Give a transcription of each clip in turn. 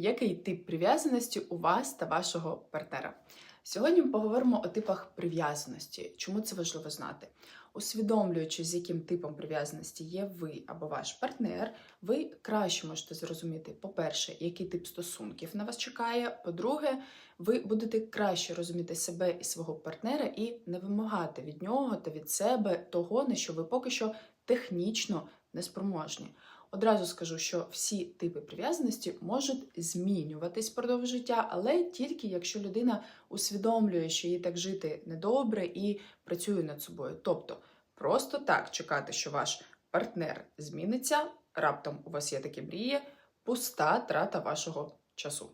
який тип прив'язаності у вас та вашого партнера. Сьогодні ми поговоримо о типах прив'язаності. Чому це важливо знати? Усвідомлюючи, з яким типом прив'язаності є ви або ваш партнер, ви краще можете зрозуміти, по-перше, який тип стосунків на вас чекає. По-друге, ви будете краще розуміти себе і свого партнера і не вимагати від нього та від себе того, на що ви поки що технічно неспроможні. Одразу скажу, що всі типи прив'язаності можуть змінюватись впродовж життя, але тільки якщо людина усвідомлює, що їй так жити недобре і працює над собою. Тобто, просто так чекати, що ваш партнер зміниться, раптом у вас є такі мрії, пуста трата вашого часу.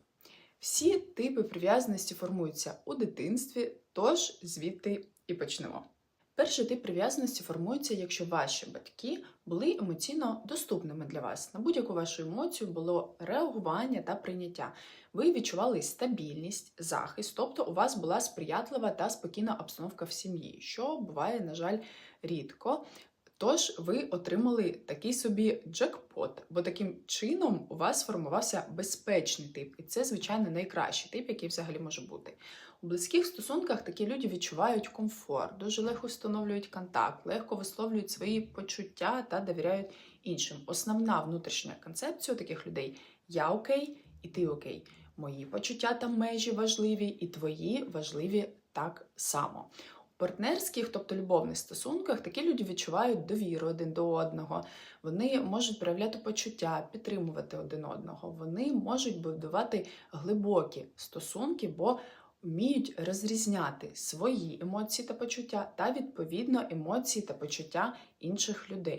Всі типи прив'язаності формуються у дитинстві, тож звідти і почнемо. Перший тип прив'язаності формується, якщо ваші батьки були емоційно доступними для вас. На будь-яку вашу емоцію було реагування та прийняття. Ви відчували стабільність, захист, тобто у вас була сприятлива та спокійна обстановка в сім'ї, що буває, на жаль, рідко. Тож ви отримали такий собі джекпот, бо таким чином у вас сформувався безпечний тип, і це, звичайно, найкращий тип, який взагалі може бути. У близьких стосунках такі люди відчувають комфорт, дуже легко встановлюють контакт, легко висловлюють свої почуття та довіряють іншим. Основна внутрішня концепція таких людей я окей і ти окей. Мої почуття та межі важливі, і твої важливі так само. Партнерських, тобто любовних стосунках, такі люди відчувають довіру один до одного. Вони можуть проявляти почуття, підтримувати один одного. Вони можуть будувати глибокі стосунки, бо вміють розрізняти свої емоції та почуття та відповідно емоції та почуття інших людей.